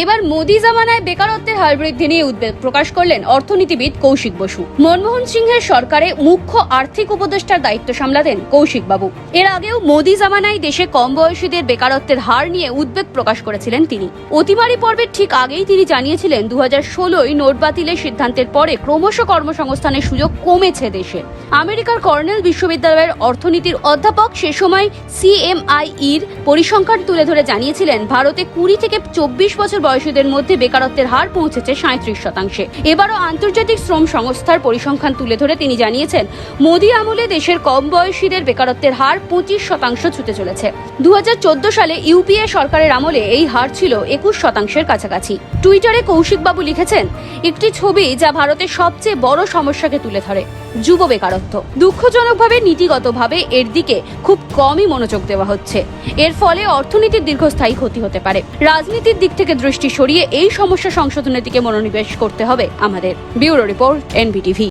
এবার মোদি জামানায় বেকারত্বের হার বৃদ্ধি নিয়ে উদ্বেগ প্রকাশ করলেন অর্থনীতিবিদ কৌশিক বসু। মনমোহন সিংহের সরকারে মুখ্য আর্থিক উপদেষ্টার দায়িত্ব সামলাতেন কৌশিক বাবু। এর আগেও মোদি জামানায় দেশে কম বয়সীদের বেকারত্বের হার নিয়ে উদ্বেগ প্রকাশ করেছিলেন তিনি। অতিমারি পর্বের ঠিক আগেই তিনি জানিয়েছিলেন দু হাজার ষোলোয় নোট বাতিলের সিদ্ধান্তের পরে ক্রমশ কর্মসংস্থানের সুযোগ কমেছে দেশে। আমেরিকার কর্নেল বিশ্ববিদ্যালয়ের অর্থনীতির অধ্যাপক সে সময় সিএমআইইর পরিসংখ্যান তুলে ধরে জানিয়েছিলেন, ভারতে কুড়ি থেকে চব্বিশ বছর বয়সীদের মধ্যে বেকারত্বের হার পৌঁছেছে সাঁত্রিশ শতাংশে। এবারও আন্তর্জাতিক শ্রম সংস্থার পরিসংখ্যান তুলে ধরে তিনি জানিয়েছেন, মোদী আমলে দেশের কম বয়সীদের বেকারত্বের হার পঁচিশ শতাংশ ছুতে চলেছে। দুহাজার চোদ্দ সালে ইউপিএ সরকারের আমলে এই হার ছিল একুশ শতাংশের কাছাকাছি। টুইটারে কৌশিকবাবু লিখেছেন, একটি ছবি যা ভারতের সবচেয়ে বড় সমস্যাকে তুলে ধরে, যুব বেকারত্ব। দুঃখজনকভাবে নীতিগতভাবে এর দিকে খুব কমই মনোযোগ দেওয়া হচ্ছে। এর ফলে অর্থনীতির দীর্ঘস্থায়ী ক্ষতি হতে পারে। রাজনীতির দিক থেকে দৃষ্টি সরিয়ে এই সমস্যা সংশোধনের দিকে মনোনিবেশ করতে হবে আমাদের। Bureau report NBTV.